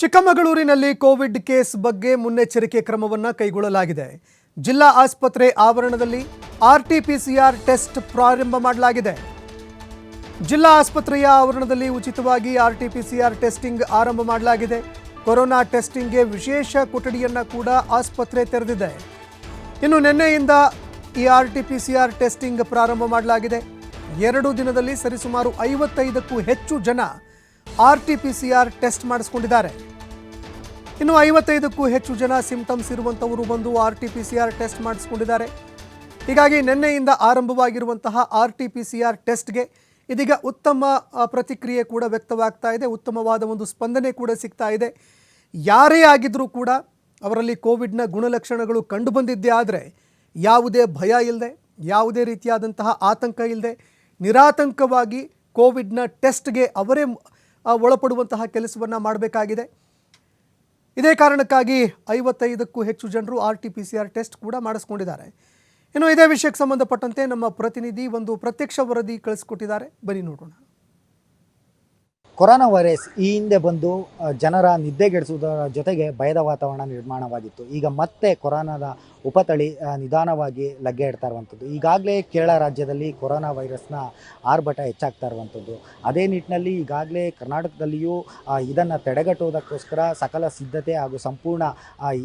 ಚಿಕ್ಕಮಗಳೂರಿನಲ್ಲಿ Covid case ಬಗ್ಗೆ ಮುನ್ನೆಚ್ಚರಿಕೆ ಕ್ರಮವನ್ನು ಕೈಗೊಳ್ಳಲಾಗಿದೆ. ಜಿಲ್ಲಾ ಆಸ್ಪತ್ರೆ ಆವರಣದಲ್ಲಿ ಆರ್ಟಿಪಿಸಿಆರ್ ಟೆಸ್ಟ್ ಪ್ರಾರಂಭ ಮಾಡಲಾಗಿದೆ. ಜಿಲ್ಲಾ ಆಸ್ಪತ್ರೆಯ ಆವರಣದಲ್ಲಿ ಉಚಿತವಾಗಿ ಆರ್ಟಿಪಿಸಿಆರ್ ಟೆಸ್ಟಿಂಗ್ ಆರಂಭ ಮಾಡಲಾಗಿದೆ. ಕೊರೋನಾ ಟೆಸ್ಟಿಂಗ್ಗೆ ವಿಶೇಷ ಕೊಠಡಿಯನ್ನು ಕೂಡ ಆಸ್ಪತ್ರೆ ತೆರೆದಿದೆ. ಇನ್ನು ನಿನ್ನೆಯಿಂದ ಈ ಆರ್ಟಿಪಿಸಿಆರ್ ಟೆಸ್ಟಿಂಗ್ ಪ್ರಾರಂಭ ಮಾಡಲಾಗಿದೆ. ಎರಡು ದಿನದಲ್ಲಿ ಸರಿಸುಮಾರು ಐವತ್ತೈದಕ್ಕೂ ಹೆಚ್ಚು ಜನ ಆರ್ಟಿಪಿಸಿಆರ್ ಟೆಸ್ಟ್ ಮಾಡಿಸ್ಕೊಂಡಿದ್ದಾರೆ. ಇನ್ನು ಐವತ್ತೈದಕ್ಕೂ ಹೆಚ್ಚು ಜನ ಸಿಂಪ್ಟಮ್ಸ್ ಇರುವಂಥವರು ಬಂದು R T P C test ಮಾಡಿಸ್ಕೊಂಡಿದ್ದಾರೆ. ಹೀಗಾಗಿ ನಿನ್ನೆಯಿಂದ ಆರಂಭವಾಗಿರುವಂತಹ ಆರ್ ಟಿ ಪಿ ಸಿ ಟೆಸ್ಟ್ಗೆ ಇದೀಗ ಉತ್ತಮ ಪ್ರತಿಕ್ರಿಯೆ ಕೂಡ ವ್ಯಕ್ತವಾಗ್ತಾ ಇದೆ. ಉತ್ತಮವಾದ ಒಂದು ಸ್ಪಂದನೆ ಕೂಡ ಸಿಗ್ತಾ ಇದೆ. ಯಾರೇ ಆಗಿದ್ರೂ ಕೂಡ ಅವರಲ್ಲಿ ಕೋವಿಡ್ನ ಗುಣಲಕ್ಷಣಗಳು ಕಂಡುಬಂದಿದ್ದೇ ಆದರೆ ಯಾವುದೇ ಭಯ ಇಲ್ಲದೆ ಯಾವುದೇ ರೀತಿಯಾದಂತಹ ಆತಂಕ ಇಲ್ಲದೆ ನಿರಾತಂಕವಾಗಿ ಕೋವಿಡ್ನ ಟೆಸ್ಟ್ಗೆ ಅವರೇ ಒಳಪಡುವಂತಹ ಕೆಲಸವನ್ನು ಮಾಡಬೇಕಾಗಿದೆ. ಇದೇ ಕಾರಣಕ್ಕಾಗಿ ಐವತ್ತೈದಕ್ಕೂ ಹೆಚ್ಚು ಜನರು R T P C R test ಕೂಡ ಮಾಡಿಸ್ಕೊಂಡಿದ್ದಾರೆ. ಇನ್ನು ಇದೇ ವಿಷಯಕ್ಕೆ ಸಂಬಂಧಪಟ್ಟಂತೆ ನಮ್ಮ ಪ್ರತಿನಿಧಿ ಒಂದು ಪ್ರತ್ಯಕ್ಷ ವರದಿ ಕಳಿಸ್ಕೊಟ್ಟಿದ್ದಾರೆ. ಬನ್ನಿ ನೋಡೋಣ. ಕೊರೋನಾ ವೈರಸ್ ಈ ಹಿಂದೆ ಬಂದು ಜನರ ನಿದ್ದೆಗೆಡಿಸುವುದರ ಜೊತೆಗೆ ಭಯದ ವಾತಾವರಣ ನಿರ್ಮಾಣವಾಗಿತ್ತು. ಈಗ ಮತ್ತೆ ಕೊರೋನಾದ ಉಪತಳಿ ನಿಧಾನವಾಗಿ ಲಗ್ಗೆ ಇಡ್ತಾ ಇರುವಂಥದ್ದು. ಈಗಾಗಲೇ ಕೇರಳ ರಾಜ್ಯದಲ್ಲಿ ಕೊರೋನಾ ವೈರಸ್ನ ಆರ್ಭಟ ಹೆಚ್ಚಾಗ್ತಾ ಇರುವಂಥದ್ದು. ಅದೇ ನಿಟ್ಟಿನಲ್ಲಿ ಈಗಾಗಲೇ ಕರ್ನಾಟಕದಲ್ಲಿಯೂ ಇದನ್ನು ತಡೆಗಟ್ಟುವುದಕ್ಕೋಸ್ಕರ ಸಕಲ ಸಿದ್ಧತೆ ಹಾಗೂ ಸಂಪೂರ್ಣ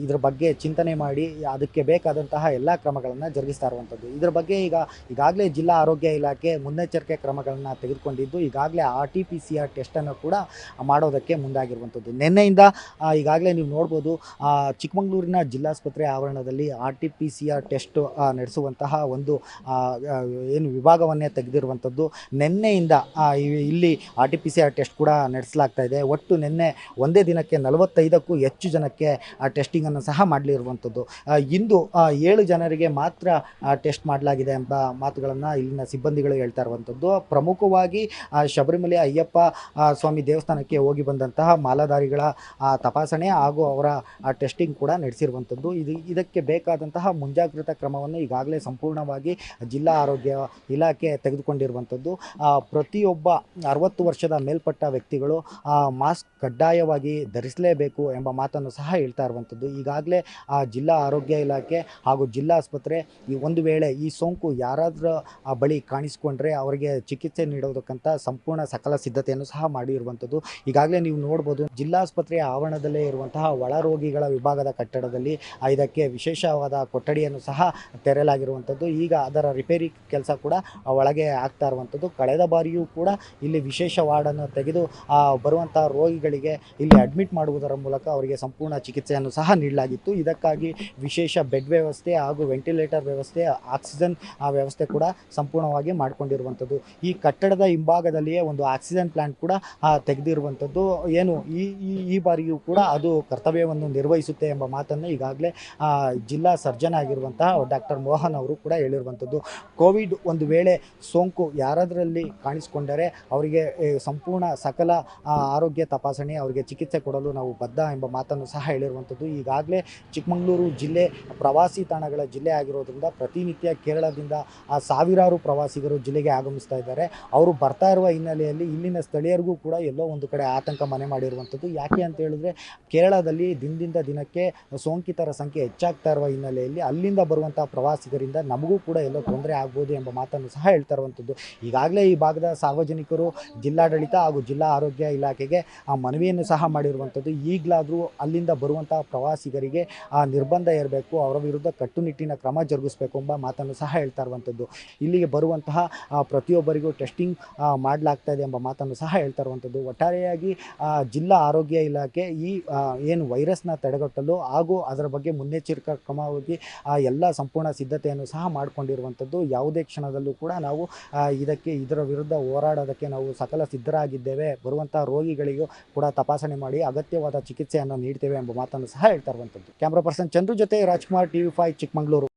ಇದ್ರ ಬಗ್ಗೆ ಚಿಂತನೆ ಮಾಡಿ, ಅದಕ್ಕೆ ಬೇಕಾದಂತಹ ಎಲ್ಲ ಕ್ರಮಗಳನ್ನು ಜರುಗಿಸ್ತಾ ಇರುವಂಥದ್ದು. ಇದ್ರ ಬಗ್ಗೆ ಈಗ, ಈಗಾಗಲೇ ಜಿಲ್ಲಾ ಆರೋಗ್ಯ ಇಲಾಖೆ ಮುನ್ನೆಚ್ಚರಿಕೆ ಕ್ರಮಗಳನ್ನು ತೆಗೆದುಕೊಂಡಿದ್ದು, ಈಗಾಗಲೇ R T P C R ಟೆಸ್ಟನ್ನು ಕೂಡ ಮಾಡೋದಕ್ಕೆ ಮುಂದಾಗಿರುವಂಥದ್ದು. ನಿನ್ನೆಯಿಂದ ಈಗಾಗಲೇ ನೀವು ನೋಡ್ಬೋದು ಚಿಕ್ಕಮಗಳೂರಿನ ಜಿಲ್ಲಾಸ್ಪತ್ರೆ ಆವರಣದಲ್ಲಿ R T P C R test ನಡೆಸುವಂತಹ ಒಂದು ಏನು ವಿಭಾಗವನ್ನೇ ತೆಗೆದಿರುವಂಥದ್ದು. ನಿನ್ನೆಯಿಂದ ಇಲ್ಲಿ R T P C R test ಕೂಡ ನಡೆಸಲಾಗ್ತಾ ಇದೆ. ಒಟ್ಟು ನಿನ್ನೆ ಒಂದೇ ದಿನಕ್ಕೆ ನಲವತ್ತೈದಕ್ಕೂ ಹೆಚ್ಚು ಜನಕ್ಕೆ ಟೆಸ್ಟಿಂಗನ್ನು ಸಹ ಮಾಡಲಿರುವಂಥದ್ದು. ಇಂದು ಏಳು ಜನರಿಗೆ ಮಾತ್ರ ಟೆಸ್ಟ್ ಮಾಡಲಾಗಿದೆ ಎಂಬ ಮಾತುಗಳನ್ನು ಇಲ್ಲಿನ ಸಿಬ್ಬಂದಿಗಳು ಹೇಳ್ತಾ ಇರುವಂಥದ್ದು. ಪ್ರಮುಖವಾಗಿ ಶಬರಿಮಲೆ ಅಯ್ಯಪ್ಪ ಸ್ವಾಮಿ ದೇವಸ್ಥಾನಕ್ಕೆ ಹೋಗಿ ಬಂದಂತಹ ಮಾಲಾಧಾರಿಗಳ ತಪಾಸಣೆ ಹಾಗೂ ಅವರ ಟೆಸ್ಟಿಂಗ್ ಕೂಡ ನಡೆಸಿರುವಂಥದ್ದು. ಇದು, ಇದಕ್ಕೆ ಬೇಕಾದಂತಹ ಮುಂಜಾಗ್ರತಾ ಕ್ರಮವನ್ನು ಈಗಾಗಲೇ ಸಂಪೂರ್ಣವಾಗಿ ಜಿಲ್ಲಾ ಆರೋಗ್ಯ ಇಲಾಖೆ ತೆಗೆದುಕೊಂಡಿರುವಂಥದ್ದು. ಪ್ರತಿಯೊಬ್ಬ ಅರವತ್ತು ವರ್ಷದ ಮೇಲ್ಪಟ್ಟ ವ್ಯಕ್ತಿಗಳು ಮಾಸ್ಕ್ ಕಡ್ಡಾಯವಾಗಿ ಧರಿಸಲೇಬೇಕು ಎಂಬ ಮಾತನ್ನು ಸಹ ಹೇಳ್ತಾ ಇರುವಂಥದ್ದು. ಈಗಾಗಲೇ ಆ ಜಿಲ್ಲಾ ಆರೋಗ್ಯ ಇಲಾಖೆ ಹಾಗೂ ಜಿಲ್ಲಾ ಆಸ್ಪತ್ರೆ ಈ ಒಂದು ವೇಳೆ ಈ ಸೋಂಕು ಯಾರಾದರೂ ಬಳಿ ಕಾಣಿಸಿಕೊಂಡ್ರೆ ಅವರಿಗೆ ಚಿಕಿತ್ಸೆ ನೀಡೋದಕ್ಕಂಥ ಸಂಪೂರ್ಣ ಸಕಲ ಸಿದ್ಧತೆಯನ್ನು ಸಹ ಮಾಡಿರುವಂಥದ್ದು. ಈಗಾಗಲೇ ನೀವು ನೋಡ್ಬೋದು ಜಿಲ್ಲಾಸ್ಪತ್ರೆಯ ಆವರಣದಲ್ಲೇ ಇರುವಂತಹ ಒಳರೋಗಿಗಳ ವಿಭಾಗದ ಕಟ್ಟಡದಲ್ಲಿ ಇದಕ್ಕೆ ವಿಶೇಷವಾದ ಕೊಠಡಿಯನ್ನು ಸಹ ತೆರೆಯಲಾಗಿರುವಂಥದ್ದು. ಈಗ ಅದರ ರಿಪೇರಿ ಕೆಲಸ ಕೂಡ ಒಳಗೆ ಆಗ್ತಾ ಇರುವಂಥದ್ದು. ಕಳೆದ ಬಾರಿಯೂ ಕೂಡ ಇಲ್ಲಿ ವಿಶೇಷ ವಾರ್ಡನ್ನು ತೆಗೆದು ಬರುವಂತಹ ರೋಗಿಗಳಿಗೆ ಇಲ್ಲಿ ಅಡ್ಮಿಟ್ ಮಾಡುವುದರ ಮೂಲಕ ಅವರಿಗೆ ಸಂಪೂರ್ಣ ಚಿಕಿತ್ಸೆಯನ್ನು ಸಹ ನೀಡಲಾಗಿತ್ತು. ಇದಕ್ಕಾಗಿ ವಿಶೇಷ ಬೆಡ್ ವ್ಯವಸ್ಥೆ ಹಾಗೂ ವೆಂಟಿಲೇಟರ್ ವ್ಯವಸ್ಥೆ ಆಕ್ಸಿಜನ್ ವ್ಯವಸ್ಥೆ ಕೂಡ ಸಂಪೂರ್ಣವಾಗಿ ಮಾಡಿಕೊಂಡಿರುವಂಥದ್ದು. ಈ ಕಟ್ಟಡದ ಹಿಂಭಾಗದಲ್ಲಿಯೇ ಒಂದು ಆಕ್ಸಿಜನ್ ಪ್ಲಾಂಟ್ ಕೂಡ ತೆಗೆದಿರುವಂಥದ್ದು. ಏನು, ಈ ಈ ಬಾರಿಯೂ ಕೂಡ ಅದು ಕರ್ತವ್ಯವನ್ನು ನಿರ್ವಹಿಸುತ್ತೆ ಎಂಬ ಮಾತನ್ನು ಈಗಾಗಲೇ ಜಿಲ್ಲಾ ಸರ್ಜನ್ ಆಗಿರುವಂತಹ ಡಾಕ್ಟರ್ ಮೋಹನ್ ಅವರು ಕೂಡ ಹೇಳಿರುವಂಥದ್ದು. ಕೋವಿಡ್ ಒಂದು ವೇಳೆ ಸೋಂಕು ಯಾರಾದರಲ್ಲಿ ಕಾಣಿಸಿಕೊಂಡರೆ ಅವರಿಗೆ ಸಂಪೂರ್ಣ ಸಕಲ ಆರೋಗ್ಯ ತಪಾಸಣೆ ಅವರಿಗೆ ಚಿಕಿತ್ಸೆ ಕೊಡಲು ನಾವು ಬದ್ಧ ಎಂಬ ಮಾತನ್ನು ಸಹ ಹೇಳಿರುವಂಥದ್ದು. ಈಗಾಗಲೇ ಚಿಕ್ಕಮಗಳೂರು ಜಿಲ್ಲೆ ಪ್ರವಾಸಿ ತಾಣಗಳ ಜಿಲ್ಲೆ ಆಗಿರೋದ್ರಿಂದ ಪ್ರತಿನಿತ್ಯ ಕೇರಳದಿಂದ ಆ ಸಾವಿರಾರು ಪ್ರವಾಸಿಗರು ಜಿಲ್ಲೆಗೆ ಆಗಮಿಸ್ತಾ ಇದ್ದಾರೆ. ಅವರು ಬರ್ತಾ ಇರುವ ಹಿನ್ನೆಲೆಯಲ್ಲಿ ಇಲ್ಲಿನ ಸ್ಥಳೀಯರಿಗೂ ಕೂಡ ಎಲ್ಲೋ ಒಂದು ಕಡೆ ಆತಂಕ ಮನೆ ಮಾಡಿರುವಂಥದ್ದು. ಯಾಕೆ ಅಂತ ಹೇಳಿದ್ರೆ ಕೇರಳದಲ್ಲಿ ದಿನದಿಂದ ದಿನಕ್ಕೆ ಸೋಂಕಿತರ ಸಂಖ್ಯೆ ಹೆಚ್ಚಾಗ್ತಾ ಇರುವ ಹಿನ್ನೆಲೆಯಲ್ಲಿ ಅಲ್ಲಿಂದ ಬರುವಂಥ ಪ್ರವಾಸಿಗರಿಂದ ನಮಗೂ ಕೂಡ ಎಲ್ಲೋ ತೊಂದರೆ ಆಗ್ಬೋದು ಎಂಬ ಮಾತನ್ನು ಸಹ ಹೇಳ್ತಾ ಇರುವಂಥದ್ದು. ಈಗಾಗಲೇ ಈ ಭಾಗದ ಸಾರ್ವಜನಿಕರು ಜಿಲ್ಲಾಡಳಿತ ಹಾಗೂ ಜಿಲ್ಲಾ ಆರೋಗ್ಯ ಇಲಾಖೆಗೆ ಮನವಿಯನ್ನು ಸಹ ಮಾಡಿರುವಂಥದ್ದು. ಈಗಲಾದರೂ ಅಲ್ಲಿಂದ ಬರುವಂತಹ ಪ್ರವಾಸಿಗರಿಗೆ ಆ ನಿರ್ಬಂಧ ಇರಬೇಕು ಅವರ ವಿರುದ್ಧ ಕಟ್ಟುನಿಟ್ಟಿನ ಕ್ರಮ ಜರುಗಿಸಬೇಕು ಎಂಬ ಮಾತನ್ನು ಸಹ ಹೇಳ್ತಾ ಇರುವಂಥದ್ದು. ಇಲ್ಲಿಗೆ ಬರುವಂತಹ ಪ್ರತಿಯೊಬ್ಬರಿಗೂ ಟೆಸ್ಟಿಂಗ್ ಮಾಡಲಾಗ್ತಾ ಇದೆ ಎಂಬ ಮಾತನ್ನು ಸಹ ಹೇಳ್ತಾ ಇರುವಂಥದ್ದು. ಒಟ್ಟಾರೆಯಾಗಿ ಜಿಲ್ಲಾ ಆರೋಗ್ಯ ಇಲಾಖೆ ಈ ಏನು ವೈರಸ್ನ ತಡೆಗಟ್ಟಲು ಹಾಗೂ ಅದರ ಬಗ್ಗೆ ಮುನ್ನೆಚ್ಚರಿಕಾ ಕ್ರಮವಾಗಿ ಎಲ್ಲ ಸಂಪೂರ್ಣ ಸಿದ್ಧತೆಯನ್ನು ಸಹ ಮಾಡಿಕೊಂಡಿರುವಂಥದ್ದು. ಯಾವುದೇ ಕ್ಷಣದಲ್ಲೂ ಕೂಡ ನಾವು ಇದಕ್ಕೆ, ಇದರ ವಿರುದ್ಧ ಹೋರಾಡೋದಕ್ಕೆ ನಾವು ಸಕಲ ಸಿದ್ಧರಾಗಿದ್ದೇವೆ. ಬರುವಂಥ ರೋಗಿಗಳಿಗೂ ಕೂಡ ತಪಾಸಣೆ ಮಾಡಿ ಅಗತ್ಯವಾದ ಚಿಕಿತ್ಸೆಯನ್ನು ನೀಡ್ತೇವೆ ಎಂಬ ಮಾತನ್ನು ಸಹ ಹೇಳ್ತಾ ಇರುವಂಥದ್ದು. ಕ್ಯಾಮ್ರಾ ಪರ್ಸನ್ ಚಂದ್ರು ಜೊತೆ ರಾಜ್ಕುಮಾರ್, ಟಿವಿ ಫೈವ್, ಚಿಕ್ಕಮಗಳೂರು.